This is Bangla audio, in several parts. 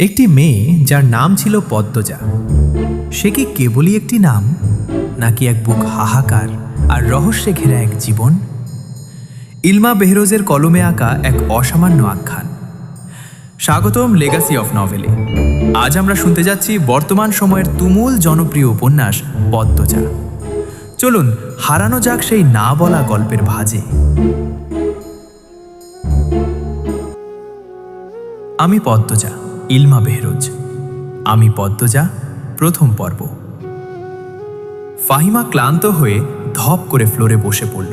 একটি মেয়ে যার নাম ছিল পদ্মজা। সে কি কেবলই একটি নাম, নাকি এক বুক হাহাকার আর রহস্যে ঘেরা এক জীবন? ইলমা বেহরোজের কলমে আঁকা এক অসামান্য আখ্যান। স্বাগতম লেগাসি অফ নভেলে। আজ আমরা শুনতে যাচ্ছি বর্তমান সময়ের তুমুল জনপ্রিয় উপন্যাস পদ্মজা। চলুন, হারানো যাক সেই না বলা গল্পের ভাজে। আমি পদ্মজা। ইলমা বেহরোজ। আমি পদ্মজা, প্রথম পর্ব। ফাহিমা ক্লান্ত হয়ে ধপ করে ফ্লোরে বসে পড়ল।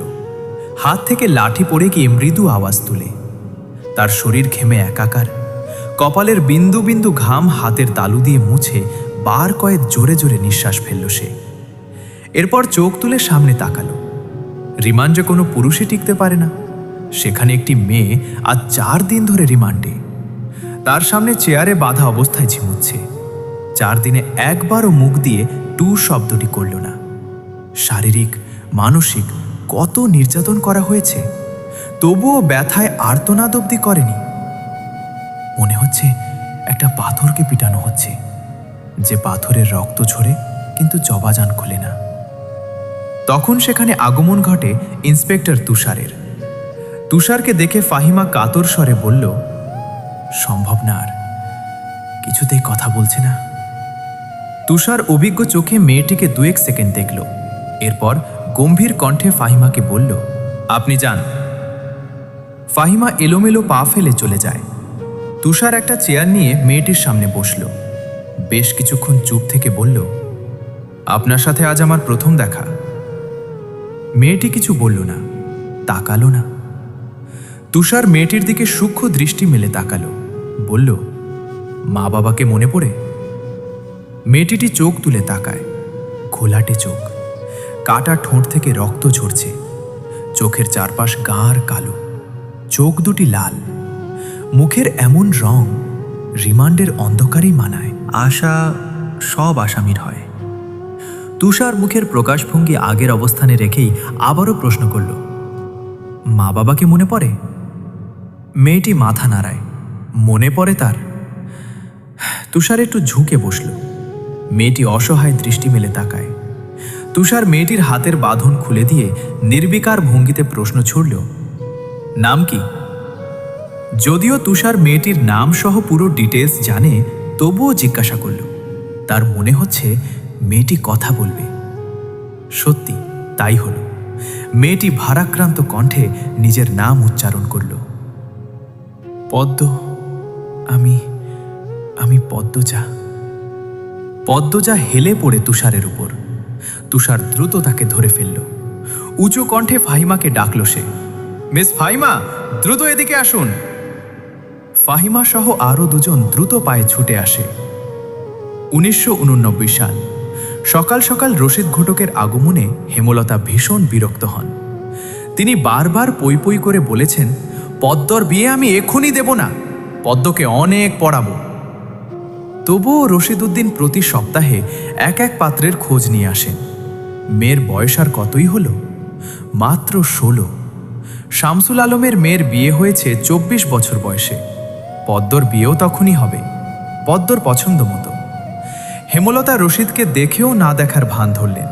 হাত থেকে লাঠি পড়ে গিয়ে মৃদু আওয়াজ তুলে। তার শরীর ঘেমে একাকার। কপালের বিন্দু বিন্দু ঘাম হাতের তালু দিয়ে মুছে বার কয়েক জোরে জোরে নিঃশ্বাস ফেলল সে। এরপর চোখ তুলে সামনে তাকালো। রিমান্ডে কোনো পুরুষই টিকতে পারে না। সেখানে একটি মেয়ে আজ চার দিন ধরে রিমান্ডে। তার সামনে চেয়ারে বাঁধা অবস্থায় ঝিমুচ্ছে। চার দিনে একবারও মুখ দিয়ে টু শব্দটি করল না। শারীরিক, মানসিক কত নির্যাতন করা হয়েছে, তবুও ব্যথায় আর্তনাদ অব্দি করেনি। মনে হচ্ছে একটা পাথরকে পিটানো হচ্ছে। যে পাথরের রক্ত ঝরে কিন্তু জবাজান খুলে না। তখন সেখানে আগমন ঘটে ইন্সপেক্টর তুষারের। তুষারকে দেখে ফাহিমা কাতর স্বরে বলল সম্ভব না আর। কিছুতেই কথা বলছে না। তুষার অভিজ্ঞ চোখে মেয়েটিকে দু এক সেকেন্ড দেখল। এরপর গম্ভীর কণ্ঠে ফাহিমাকে বলল, আপনি যান। ফাহিমা এলোমেলো পা ফেলে চলে যায়। তুষার একটা চেয়ার নিয়ে মেয়েটির সামনে বসল। বেশ কিছুক্ষণ চুপ থেকে বলল, আপনার সাথে আজ আমার প্রথম দেখা। মেয়েটি কিছু বলল না, তাকালো না। তুষার মেয়েটির দিকে সূক্ষ্ম দৃষ্টি মেলে তাকালো। বলল, মা বাবাকে মনে পড়ে? মেয়েটিটি চোখ তুলে তাকায় ঘোলাটে চোখ, কাটা ঠোঁট থেকে রক্ত ঝরছে, চোখের চারপাশ গাঢ় কালো, চোখ দুটি লাল, মুখের এমন রং রিমান্ডের অন্ধকারই মানায়, আশা সব আসামির হয়। তুষার মুখের প্রকাশভঙ্গি আগের অবস্থানে রেখেই আবারও প্রশ্ন করল, মা বাবাকে মনে পড়ে? মেয়েটি মাথা নাড়ায় মনে পড়ে তার? তুষার একটু ঝুঁকে বসল। মেয়েটি অসহায় দৃষ্টি মেলে তাকায়। তুষার মেয়েটির হাতের বাঁধন খুলে দিয়ে নির্বিকার ভঙ্গিতে প্রশ্ন ছুড়ল, নাম কি? যদিও তুষার মেয়েটির নাম সহ পুরো ডিটেলস জানে, তবুও জিজ্ঞাসা করল, তার মনে হচ্ছে মেয়েটি কথা বলবে। সত্যি, তাই হলো। মেয়েটি ভারাক্রান্ত কণ্ঠে নিজের নাম উচ্চারণ করল, পদ্ম আমি আমি পদ্মজা। পদ্মজা হেলে পড়ে তুষারের উপর। তুষার দ্রুত তাকে ধরে ফেলল। উঁচু কণ্ঠে ফাহিমাকে ডাকল সে। মিস ফাহিমা, দ্রুত এদিকে আসুন। ফাহিমা সহ আরও দুজন দ্রুত পায়ে ছুটে আসে। উনিশশো উননব্বই সাল। সকাল সকাল রশিদ ঘটকের আগমনে হেমলতা ভীষণ বিরক্ত হন। তিনি বারবার পই পই করে বলেছেন, পদ্মর বিয়ে আমি এখনই দেব না। পদ্মকে অনেক পড়াবো। তবুও রশিদুদ্দিন প্রতি সপ্তাহে এক এক পাত্রের খোঁজ নিয়ে আসেন। মেয়ের বয়স আর কতই হলো? মাত্র ষোলো। শামসুল আলমের মেয়ের বিয়ে হয়েছে চব্বিশ বছর বয়সে। পদ্মর বিয়েও তখনই হবে, পদ্মর পছন্দ মতো। হেমলতা রশিদকে দেখেও না দেখার ভান ধরলেন।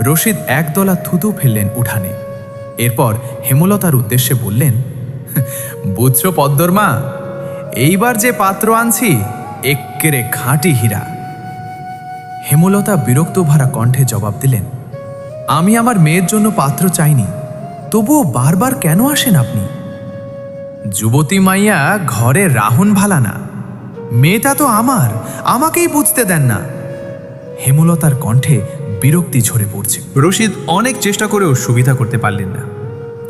রশিদ একদলা থুতু ফেললেন উঠানে। এরপর হেমলতার উদ্দেশ্যে বললেন, বুঝছ পদ্মর মা এইবার যে পাত্র আনছি, এক্কেরে খাঁটি হীরা। হেমলতা বিরক্ত ভরা কণ্ঠে জবাব দিলেন, আমি আমার মেয়ের জন্য পাত্র চাইনি, তবুও বারবার কেন আসেন আপনি? যুবতী মাইয়া ঘরে রাহুন ভালা না মেয়েটা তো আমার, আমাকেই বুঝতে দেন না। হেমলতার কণ্ঠে বিরক্তি ঝরে পড়ছে। রশিদ অনেক চেষ্টা করেও সুবিধা করতে পারলেন না।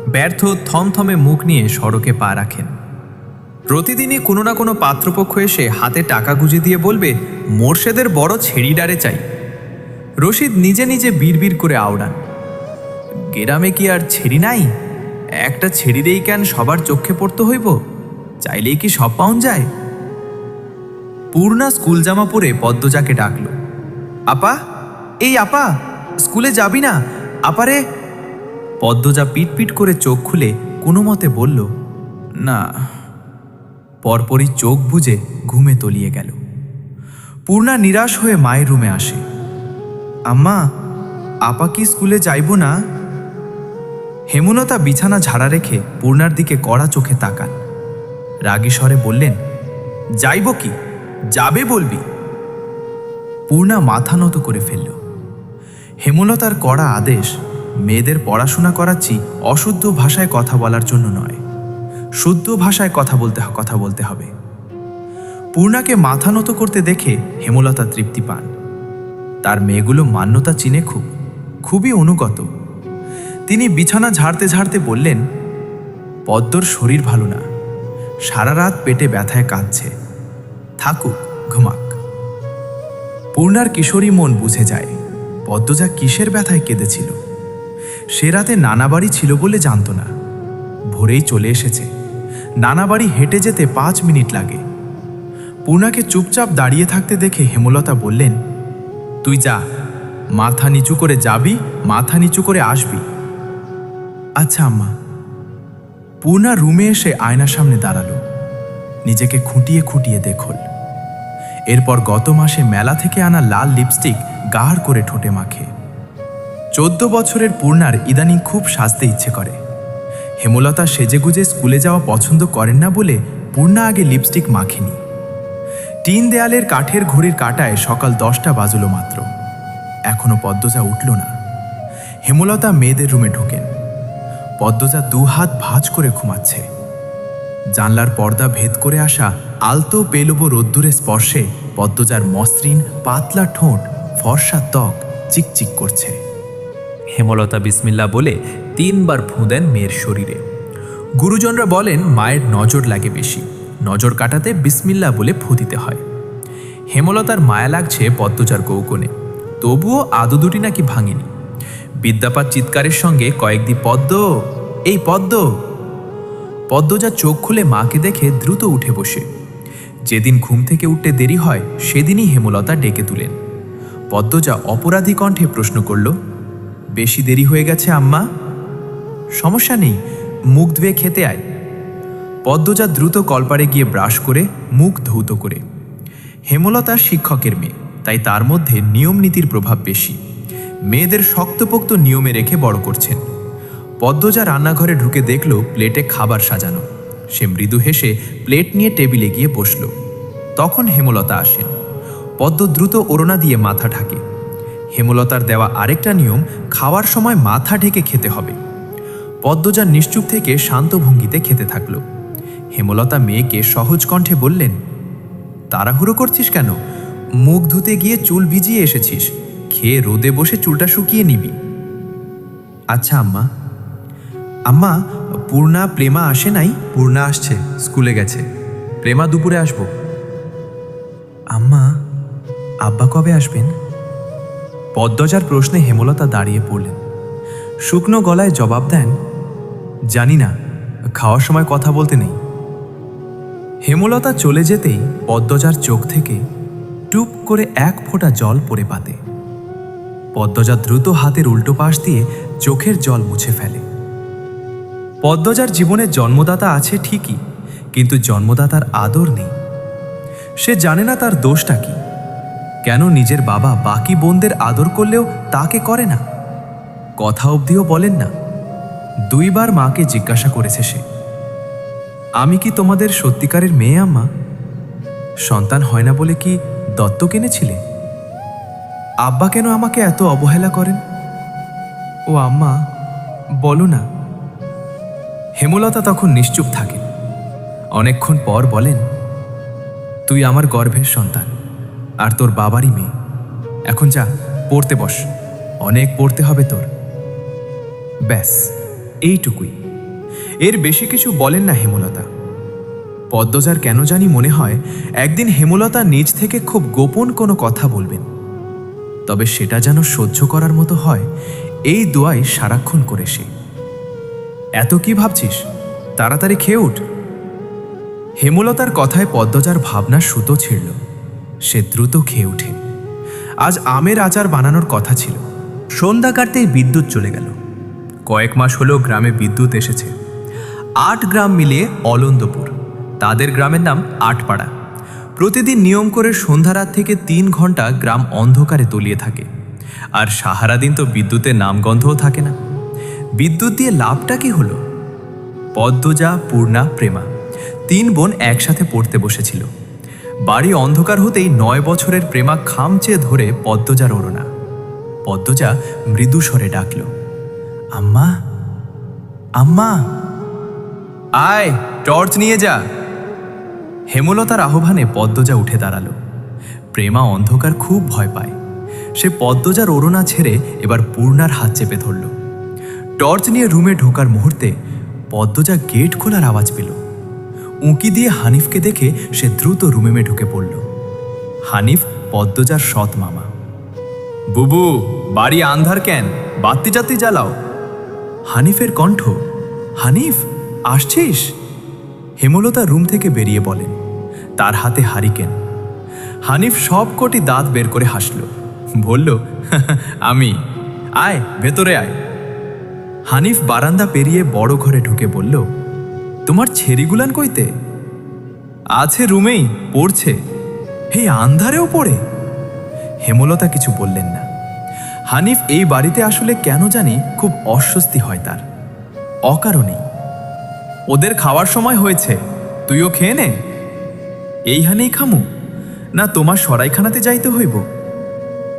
ব্যর্থ থমথমে মুখ নিয়ে সড়কে পা রাখেন। প্রতিদিনই কোনো না কোনো পাত্রপক্ষ এসে হাতে টাকা গুঁজে দিয়ে বলবে, মোর্শেদের বড় ছেড়িডারে চাই। রশিদ নিজে নিজে বিড়বিড় করে আওড়ান। গেরামে কি আর ছেড়ি নাই? একটা ছেড়িরেই কেন সবার চোখে পড়তে হইব? চাইলেই কি সব পাউন যায়? পূর্ণা স্কুল জামা পরে পদ্মজাকে ডাকল, আপা, এই আপা, স্কুলে যাবি না? আপারে? পদ্মজা পিটপিট করে চোখ খুলে কোনো মতে বলল, না। পরপরই চোখ বুজে ঘুমে তলিয়ে গেল। পূর্ণা নিরাশ হয়ে মায়ের রুমে আসে। আম্মা, আপা কি স্কুলে যাইব না? হেমনতা বিছানা ঝাড়া রেখে পূর্ণার দিকে কড়া চোখে তাকান। রাগী স্বরে বললেন, যাইব কি? যাবে বলবি? পূর্ণা মাথা নত করে ফেলল। হেমলতার কড়া আদেশ মেয়েদের পড়াশোনা করাচ্ছি অশুদ্ধ ভাষায় কথা বলার জন্য নয়। শুদ্ধ ভাষায় কথা বলতে কথা বলতে হবে। পূর্ণাকে মাথা নত করতে দেখে হেমলতা তৃপ্তি পান। তার মেয়েগুলো মান্যতা চিনে খুব, খুবই অনুগত। তিনি বিছানা ঝাড়তে ঝাড়তে বললেন, পদ্মর শরীর ভালো না। সারা রাত পেটে ব্যথায় কাঁদছে। থাকুক, ঘুমাক। পূর্ণার কিশোরী মন বুঝে যায় পদ্মজা কিসের ব্যথায় কেঁদেছিল। সে রাতে নানা বাড়ি ছিল বলে জানত না। ভোরেই চলে এসেছে। নানা বাড়ি হেঁটে যেতে পাঁচ মিনিট লাগে। পূর্ণাকে চুপচাপ দাঁড়িয়ে থাকতে দেখে হেমলতা বললেন, তুই যা, মাথা নিচু করে যাবি, মাথা নিচু করে আসবি। আচ্ছা আম্মা। পূর্ণা রুমে এসে আয়নার সামনে দাঁড়াল। নিজেকে খুঁটিয়ে খুঁটিয়ে দেখল। এরপর গত মাসে মেলা থেকে আনা লাল লিপস্টিক গাঢ় করে ঠোঁটে মাখে। চোদ্দ বছরের পূর্ণার ইদানিং খুব সাজতে ইচ্ছে করে। হেমলতা সেজেগুজে স্কুলে যাওয়া পছন্দ করেন না বলে পূর্ণা আগে লিপস্টিক মাখেনি। টিন দেয়ালের কাঠের ঘড়ির কাটায় সকাল দশটা বাজলো মাত্র। এখনও পদ্মজা উঠল না। হেমলতা মেয়েদের রুমে ঢোকেন। পদ্মজা দু হাত ভাঁজ করে ঘুমাচ্ছে। জানলার পর্দা ভেদ করে আসা আলতো পেলব রোদ্দুরে স্পর্শে পদ্মজার মসৃণ, পাতলা ঠোঁট ফর্সা ত্বক চিকচিক করছে। হেমলতা বিসমিল্লা বলে তিনবার ফুঁ দেন মেয়ের শরীরে। গুরুজনরা বলেন, মায়ের নজর লাগে বেশি। নজর কাটাতে বিসমিল্লা বলে ফু দিতে হয়। হেমলতার মায়া লাগছে পদ্মজার গৌকনে তবুও আদু দুটি নাকি ভাঙেনি। বিদ্যাপাত চিৎকারের সঙ্গে কয়েকদি, পদ্ম, এই পদ্ম! পদ্মজা চোখ খুলে মাকে দেখে দ্রুত উঠে বসে। যেদিন ঘুম থেকে উঠতে দেরি হয়, সেদিনই হেমলতা ডেকে তুলেন। পদ্মজা অপরাধী কণ্ঠে প্রশ্ন করল, বেশি দেরি হয়ে গেছে, আম্মা? সমস্যা নেই, মুখ ধুয়ে খেতে আয়। পদ্মজা দ্রুত কলপারে গিয়ে ব্রাশ করে, মুখ ধৌত করে। হেমলতার শিক্ষকের মেয়ে, তাই তার মধ্যে নিয়ম নীতির প্রভাব বেশি। মেয়েদের শক্তপোক্ত নিয়মে রেখে বড় করছেন। পদ্মজা রান্নাঘরে ঢুকে দেখল, প্লেটে খাবার সাজানো। সে মৃদু হেসে প্লেট নিয়ে টেবিলে গিয়ে বসল। তখন হেমলতা আসেন। পদ্ম দ্রুত ওড়না দিয়ে মাথা ঢাকে। হেমলতার দেওয়া আরেকটা নিয়ম, খাওয়ার সময় মাথা ঢেকে খেতে হবে। পদ্মজা নিশ্চুপ থেকে শান্ত ভঙ্গিতে খেতে থাকল। হেমলতা মেয়েকে সহজ কণ্ঠে বললেন, তাড়াহুড়ো করছিস কেন? মুখ ধুতে গিয়ে চুল ভিজিয়ে এসেছিস। খেয়ে রোদে বসে চুলটা শুকিয়ে নিবি। আচ্ছা আম্মা। আম্মা, পূর্ণা, প্রেমা আসে নাই? পূর্ণা আসছে, স্কুলে গেছে। প্রেমা, দুপুরে আসব। আম্মা, আব্বা কবে আসবেন? পদ্মজার প্রশ্নে হেমলতা দাঁড়িয়ে পড়লেন। শুকনো গলায় জবাব দেন জানি না, খাওয়ার সময় কথা বলতে নেই। হেমলতা চলে যেতেই পদ্মজার চোখ থেকে টুপ করে এক ফোঁটা জল পড়ে পাতে। পদ্মজা দ্রুত হাতের উল্টো পাশ দিয়ে চোখের জল মুছে ফেলে। পদ্মজার জীবনে জন্মদাতা আছে ঠিকই, কিন্তু জন্মদাতার আদর নেই। সে জানে না তার দোষটা কি। কেন নিজের বাবা বাকি বোনদের আদর করলেও তাকে করে না? কথা অবধিও বলেন না। দুইবার মাকে জিজ্ঞাসা করেছে সে। আমি কি তোমাদের সত্যিকারের মেয়ে, আম্মা? সন্তান হয় না বলে কি দত্ত কিনেছিলে আব্বা কেন আমাকে এত অবহেলা করেন? ও, আম্মা, বলো না। হেমলতা তখন নিশ্চুপ থাকেন অনেকক্ষণ পর বলেন, তুই আমার গর্ভের সন্তান, আর তোর বাবারই মেয়ে। এখন যা, পড়তে বস, অনেক পড়তে হবে তোর। ব্যাস। এইটুকুই। এর বেশি কিছু বলেন না হেমলতা। পদ্মজার কেন জানি মনে হয়, একদিন হেমলতা নিজ থেকে খুব গোপন কোনো কথা বলবেন। তবে সেটা যেন সহ্য করার মতো হয়, এই দোয়াই সারাক্ষণ করে সে। এত কি ভাবছিস? তাড়াতাড়ি খেয়ে উঠ। হেমলতার কথায় পদ্মজার ভাবনা সুতো ছিঁড়ল। সে দ্রুত খেয়ে ওঠে। আজ আমের আচার বানানোর কথা ছিল। সন্ধ্যা কাটতেই বিদ্যুৎ চলে গেল। কয়েক মাস হলো গ্রামে বিদ্যুৎ এসেছে। আট গ্রাম মিলিয়ে অলন্দপুর। তাদের গ্রামের নাম আটপাড়া। প্রতিদিন নিয়ম করে সন্ধ্যা রাত থেকে তিন ঘণ্টা গ্রাম অন্ধকারে তলিয়ে থাকে। আর সাহারা দিন তো বিদ্যুতের নামগন্ধও থাকে না। বিদ্যুৎ দিয়ে লাভটা কি হলো? পদ্মজা, পূর্ণা, প্রেমা তিন বোন একসাথে পড়তে বসেছিল। বাড়ি অন্ধকার হতেই নয় বছরের প্রেমা খামচে ধরে পদ্মজার ওড়না পদ্মজা মৃদুস্বরে ডাকল। আম্মা? আম্মা? আয় টর্চ নিয়ে যা। হেমলতার আহ্বানে পদ্মজা উঠে দাঁড়াল। প্রেমা অন্ধকার খুব ভয় পায়। সে পদ্মজার ওড়না ছেড়ে এবার পূর্ণার হাত চেপে ধরল। টর্চ নিয়ে রুমে ঢোকার মুহূর্তে পদ্মজা গেট খোলার আওয়াজ পেল। উঁকি দিয়ে হানিফকে দেখে সে দ্রুত রুমে ঢুকে পড়ল। হানিফ পদ্মজার সৎ মামা। বুবু বাড়ি আন্ধার কেন? বাত্তি জাতি জ্বালাও। হানিফের কণ্ঠ, হানিফ, আসছিস? হেমলতা রুম থেকে বেরিয়ে বলেন তার হাতে হারিকেন। হানিফ সব কটি দাঁত বের করে হাসল। বলল, আমি, আয়, ভেতরে আয়। হানিফ বারান্দা পেরিয়ে বড় ঘরে ঢুকে বলল, তোমার ছেড়িগুলান কইতে? আছে রুমেই, পড়ছে। হে আন্ধারেও পড়ে? হেমলতা কিছু বললেন না। হানিফ এই বাড়িতে আসলে কেন জানি খুব অস্বস্তি হয় তার। অকারণেই। ওদের খাওয়ার সময় হয়েছে। তুইও খেয়ে নে। এইখানেই খামু। না, তোমার সরাইখানাতে যাইতে হইব।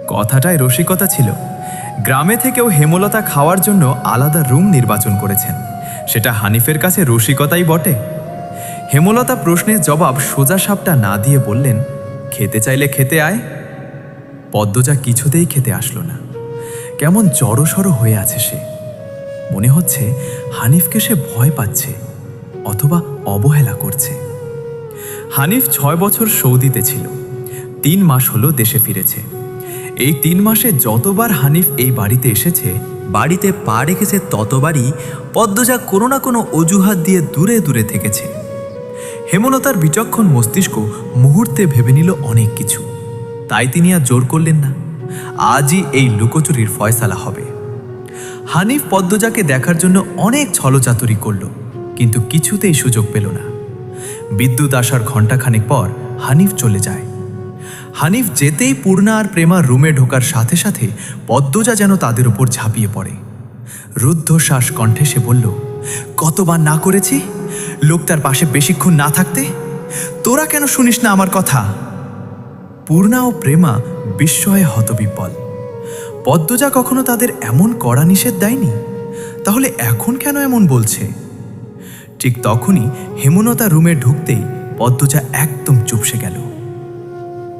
কথাটায় রসিকতা ছিল। গ্রামে থেকেও হেমলতা খাওয়ার জন্য আলাদা রুম নির্বাচন করেছেন। সেটা হানিফের কাছে রসিকতাই বটে। হেমলতা প্রশ্নের জবাব সোজা সাপটা না দিয়ে বললেন, খেতে চাইলে খেতে আয়। পদ্মজা কিছুতেই খেতে আসলো না। কেমন জড়সড় হয়ে আছে সে। মনে হচ্ছে হানিফকে সে ভয় পাচ্ছে অথবা অবহেলা করছে। হানিফ ছয় বছর সৌদিতে ছিল। তিন মাস হলো দেশে ফিরেছে। এই তিন মাসে যতবার হানিফ এই বাড়িতে এসেছে, বাড়িতে পা রেখেছে ততবারই পদ্মজা কোনো না কোনো অজুহাত দিয়ে দূরে দূরে থেকেছে। হেমলতার বিচক্ষণ মস্তিষ্ক মুহূর্তে ভেবে নিল অনেক কিছু। তাই তিনি আর জোর করলেন না। আজই এই লুকোচুরির ফয়সালা হবে। হানিফ পদ্মজাকে দেখার জন্য অনেক ছলচাতুরি করল, কিন্তু কিছুতেই সুযোগ পেল না। বিদ্যুৎ আসার ঘণ্টাখানেক পর হানিফ চলে যায়। হানিফ যেতেই পূর্ণা আর প্রেমার রুমে ঢোকার সাথে সাথে পদ্মজা যেন তাদের উপর ঝাঁপিয়ে পড়ে। রুদ্ধশ্বাস কণ্ঠে সে বলল, কতবার না করেছি? লোকটার পাশে বেশিক্ষণ না থাকতে? তোরা কেন শুনিস না আমার কথা? পূর্ণা ও প্রেমা বিস্ময়ে হতবিপল। পদ্মজা কখনো তাদের এমন কড়া নিষেধ দেয়নি? তাহলে এখন কেন এমন বলছে? ঠিক তখনই হেমনতা রুমে ঢুকতেই পদ্মজা একদম চুপসে গেল।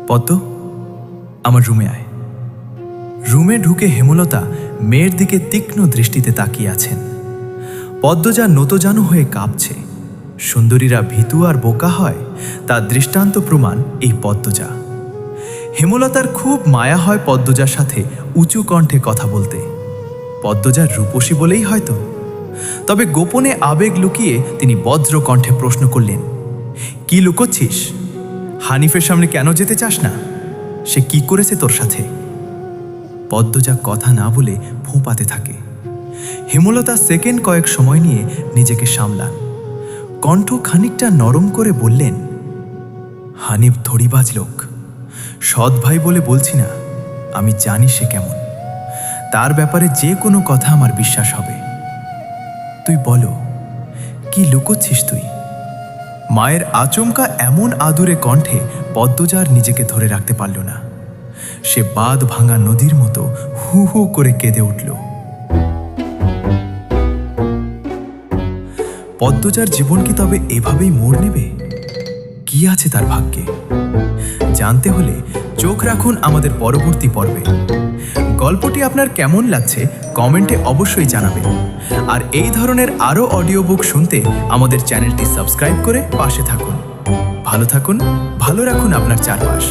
পদ্ম, আমার রুমে আয়। রুমে ঢুকে হেমলতা মেয়ের দিকে তীক্ষ্ণ দৃষ্টিতে তাকিয়ে আছেন। পদ্মজা নতজানু হয়ে কাঁপছে। সুন্দরীরা ভীতু আর বোকা হয়, তার দৃষ্টান্ত প্রমাণ এই পদ্মজা। হেমলতার খুব মায়া হয় পদ্মজার সাথে উঁচু কণ্ঠে কথা বলতে। পদ্মজার রূপসী বলেই হয়তো। তবে গোপনে আবেগ লুকিয়ে তিনি বজ্র কণ্ঠে প্রশ্ন করলেন, কি লুকোচ্ছিস? হানিফের সামনে কেন যেতে চাস না? সে কি করেছে তোর সাথে? পদ্মজা কথা না বলে ফোঁপাতে থাকে। হেমলতা সেকেন্ড কয়েক সময় নিয়ে নিজেকে সামলান। কণ্ঠ খানিকটা নরম করে বললেন, হানিফ ধড়িবাজ লোক। সৎ ভাই বলে বলছি না, আমি জানি সে কেমন। তার ব্যাপারে যে কোনো কথা আমার বিশ্বাস হবে। তুই বলো, কি লুকোচ্ছিস তুই? মায়ের আচমকা এমন আদুরে কণ্ঠে পদ্মজার নিজেকে ধরে রাখতে পারল না। সে বাঁধ ভাঙা নদীর মতো হু হু করে কেঁদে উঠল। পদ্মজার জীবন কি তবে এভাবেই মোড় নেবে? কি আছে তার ভাগ্যে? জানতে হলে চোখ রাখুন আমাদের পরবর্তী পর্বে। গল্পটি আপনার কেমন লাগছে কমেন্টে অবশ্যই জানাবেন। আর এই ধরনের আরও অডিও বুক শুনতে আমাদের চ্যানেলটি সাবস্ক্রাইব করে পাশে থাকুন। ভালো থাকুন, ভালো রাখুন আপনার চারপাশ।